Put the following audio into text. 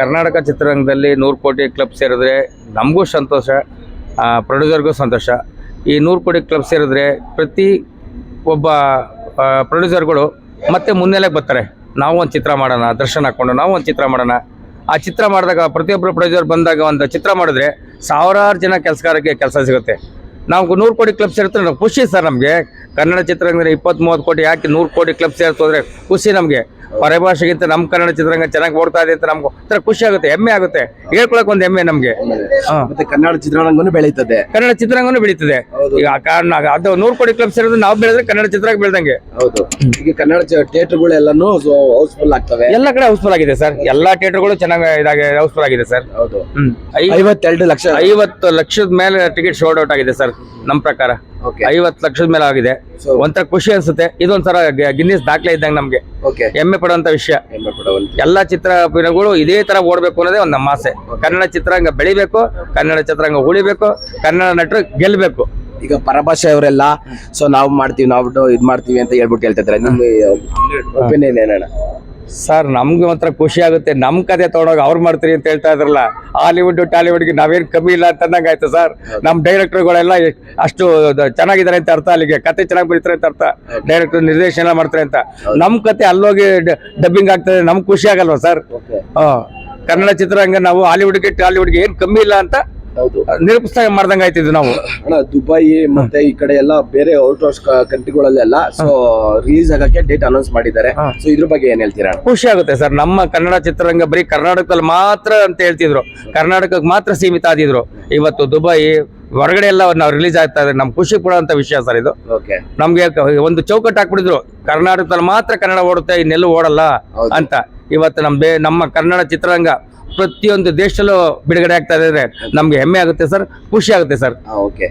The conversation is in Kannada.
ಕರ್ನಾಟಕ ಚಿತ್ರರಂಗದಲ್ಲಿ ನೂರು ಕೋಟಿ ಕ್ಲಬ್ ಸೇರಿದ್ರೆ ನಮಗೂ ಸಂತೋಷ ಪ್ರೊಡ್ಯೂಸರ್ಗೂ ಸಂತೋಷ. ಈ ನೂರು ಕೋಟಿ ಕ್ಲಬ್ ಸೇರಿದ್ರೆ ಪ್ರತಿ ಒಬ್ಬ ಪ್ರೊಡ್ಯೂಸರ್ಗಳು ಮತ್ತೆ ಮುನ್ನೆಲೆಗೆ ಬರ್ತಾರೆ. ನಾವು ಒಂದು ಚಿತ್ರ ಮಾಡೋಣ, ದರ್ಶನ ಹಾಕ್ಕೊಂಡು ನಾವು ಒಂದು ಚಿತ್ರ ಮಾಡೋಣ. ಆ ಚಿತ್ರ ಮಾಡಿದಾಗ ಪ್ರತಿಯೊಬ್ಬರು ಪ್ರೊಡ್ಯೂಸರ್ ಬಂದಾಗ ಒಂದು ಚಿತ್ರ ಮಾಡಿದ್ರೆ ಸಾವಿರಾರು ಜನ ಕೆಲಸಗಾರರಿಗೆ ಕೆಲಸ ಸಿಗುತ್ತೆ. ನಾವು ನೂರು ಕೋಟಿ ಕ್ಲಬ್ ಸೇರಿದ್ರೆ ನಮ್ಗೆ ಖುಷಿ ಸರ್ ನಮಗೆ. ಕನ್ನಡ ಚಿತ್ರರಂಗದಲ್ಲಿ ಇಪ್ಪತ್ತ್ ಮೂವತ್ತು ಕೋಟಿ ಯಾಕೆ ನೂರು ಕೋಟಿ ಕ್ಲಬ್ ಸೇರ್ತು ಅಂದರೆ ಖುಷಿ ನಮಗೆ? ಪರಭಾಷೆಗಿಂತ ನಮ್ಮ ಕನ್ನಡ ಚಿತ್ರರಂಗ ಚೆನ್ನಾಗಿ ಓಡ್ತಾ ಇದೆ ಅಂತ ನಮ್ಗೆ ಒಂಥರ ಖುಷಿ ಆಗುತ್ತೆ ಹೆಮ್ಮೆ ಆಗುತ್ತೆ. ಹೇಳ್ಕೊಳಕ್ ಒಂದು ಹೆಮ್ಮೆ ನಮಗೆ. ಮತ್ತೆ ಕನ್ನಡ ಚಿತ್ರರಂಗನೂ ಬೆಳೀತದೆ. ಕನ್ನಡ ಚಿತ್ರರಂಗನೂ ಬೆಳೀತದೆ. ಈಗ ಆ ಕಾರಣ ಅದು ನೂರು ಕೋಟಿ ಕ್ಲಬ್ ಸೇರಿದ್ರೆ ನಾವು ಬೆಳೆದ್ರೆ ಕನ್ನಡ ಚಿತ್ರ ಬೆಳೆದಂಗೆ. ಹೌದು. ಈಗ ಕನ್ನಡ ಥಿಯೇಟರ್ಗಳೆಲ್ಲಾನು ಹೌಸ್ಫುಲ್ ಆಗ್ತವೆ. ಎಲ್ಲ ಕಡೆ ಹೌಸ್ಫುಲ್ ಆಗಿದೆ ಸರ್. ಎಲ್ಲಾ ಥಿಯೇಟರ್ಗಳು ಚೆನ್ನಾಗಿ ಇದಾಗಿ ಹೌಸ್ಫುಲ್ ಆಗಿದೆ ಸರ್. ಹೌದು. ಐವತ್ತೆರಡು ಲಕ್ಷ. ಐವತ್ತು ಲಕ್ಷದ ಮೇಲೆ ಟಿಕೆಟ್ ಶೋರ್ಟ್ ಔಟ್ ಆಗಿದೆ ಸರ್. ನಮ್ಮ ಪ್ರಕಾರ ಓಕೆ ಐವತ್ತು ಲಕ್ಷದ ಮೇಲೆ ಆಗಿದೆ. ಒಂಥರ ಖುಷಿ ಅನ್ಸುತ್ತೆ. ಇದೊಂಥರ ಗಿನ್ನಿಸ್ ದಾಖಲೆ ಇದ್ದಂಗೆ ನಮ್ಗೆ. ಓಕೆ ಹೆಮ್ಮೆ ಪಡುವಂತ ವಿಷಯ. ಎಲ್ಲಾ ಚಿತ್ರಗಳು ಇದೇ ತರ ಓಡ್ಬೇಕು ಅನ್ನೋದೇ ಒಂದು ನಮ್ಮ ಆಸೆ. ಕನ್ನಡ ಚಿತ್ರರಂಗ ಬೆಳಿಬೇಕು ಕನ್ನಡ ಚಿತ್ರರಂಗ ಉಳಿಬೇಕು ಕನ್ನಡ ನಟರು ಗೆಲ್ಬೇಕು ಈಗ ಪರಭಾಷೆ ಅವರೆಲ್ಲ ಸೊ ನಾವು ಮಾಡ್ತೀವಿ ನಾವು ಇದ್ ಮಾಡ್ತೀವಿ ಅಂತ ಹೇಳ್ಬಿಟ್ಟು ಹೇಳ್ತಿದ್ರೆ ನಮ್ಮ ಒಪಿನಿಯನ್ ಏನಣ್ಣ? ಸರ್ ನಮ್ಗೆ ಮಾತ್ರ ಖುಷಿ ಆಗುತ್ತೆ. ನಮ್ಮ ಕತೆ ತೊಗೊಂಡೋಗಿ ಅವ್ರು ಮಾಡ್ತೀರಿ ಅಂತ ಹೇಳ್ತಾ ಇದ್ರಲ್ಲ ಹಾಲಿವುಡ್ ಟಾಲಿವುಡ್ಗೆ ನಾವೇನ್ ಕಮ್ಮಿ ಇಲ್ಲ ಅಂತ ಅಂದಂಗೆ ಆಯ್ತು ಸರ್. ನಮ್ಮ ಡೈರೆಕ್ಟರ್ಗಳೆಲ್ಲ ಅಷ್ಟು ಚೆನ್ನಾಗಿದ್ದಾರೆ ಅಂತ ಅರ್ಥ ಅಲ್ಲಿಗೆ. ಕತೆ ಚೆನ್ನಾಗಿ ಬರೀತಾರೆ ಅಂತ ಅರ್ಥ. ಡೈರೆಕ್ಟರ್ ನಿರ್ದೇಶನ ಮಾಡ್ತಾರೆ ಅಂತ. ನಮ್ಮ ಕತೆ ಅಲ್ಲೋಗಿ ಡಬ್ಬಿಂಗ್ ಆಗ್ತದೆ ನಮ್ಗೆ ಖುಷಿ ಆಗಲ್ವಾ ಸರ್? ಕನ್ನಡ ಚಿತ್ರರಂಗ ನಾವು ಹಾಲಿವುಡ್ಗೆ ಟಾಲಿವುಡ್ಗೆ ಏನು ಕಮ್ಮಿ ಇಲ್ಲ ಅಂತ ಹೌದು. ಮಾಡ್ದಂಗ ಮಾಡ್ದಂಗೆ ಆಯ್ತಿದ್ವಿ ನಾವು. ಅಣ್ಣ ದುಬೈ ಮತ್ತೆ ಈ ಕಡೆ ಎಲ್ಲ ಬೇರೆ ಔಟ್ ಆಫ್ ಕಂಟ್ರಿಗಳಲ್ಲೆಲ್ಲ ಸೊ ರಿಲೀಸ್ ಆಗಕ್ಕೆ ಡೇಟ್ ಅನೌನ್ಸ್ ಮಾಡಿದ್ದಾರೆ. ಸೊ ಇದ್ರ ಬಗ್ಗೆ ಏನ್ ಹೇಳ್ತೀರಾ ಖುಷಿ ಆಗುತ್ತೆ ಸರ್. ನಮ್ಮ ಕನ್ನಡ ಚಿತ್ರರಂಗ ಬರೀ ಕರ್ನಾಟಕದಲ್ಲಿ ಮಾತ್ರ ಅಂತ ಹೇಳ್ತಿದ್ರು. ಕರ್ನಾಟಕಕ್ಕೆ ಮಾತ್ರ ಸೀಮಿತ ಆದಿದ್ರು. ಇವತ್ತು ದುಬೈ ಹೊರಗಡೆ ಎಲ್ಲ ನಾವು ರಿಲೀಸ್ ಆಗ್ತಾ ಇದೆ. ನಮ್ಗೆ ಖುಷಿ ಪಡುವಂತ ವಿಷಯ ಸರ್ ಇದು. ಓಕೆ ನಮ್ಗೆ ಒಂದು ಚೌಕಟ್ಟು ಹಾಕ್ಬಿಟ್ಟಿದ್ರು ಕರ್ನಾಟಕದಲ್ಲಿ ಮಾತ್ರ ಕನ್ನಡ ಓಡುತ್ತೆ ಇನ್ನೆಲ್ಲೂ ಓಡಲ್ಲ ಅಂತ. ಇವತ್ತು ನಮ್ಮ ಬೇ ನಮ್ಮ ಕನ್ನಡ ಚಿತ್ರರಂಗ ಪ್ರತಿಯೊಂದು ದೇಶದಲ್ಲೂ ಬಿಡುಗಡೆ ಆಗ್ತಾ ಇದೆ ನಮ್ಗೆ ಹೆಮ್ಮೆ ಆಗುತ್ತೆ ಸರ್ ಖುಷಿ ಆಗುತ್ತೆ ಸರ್. ಓಕೆ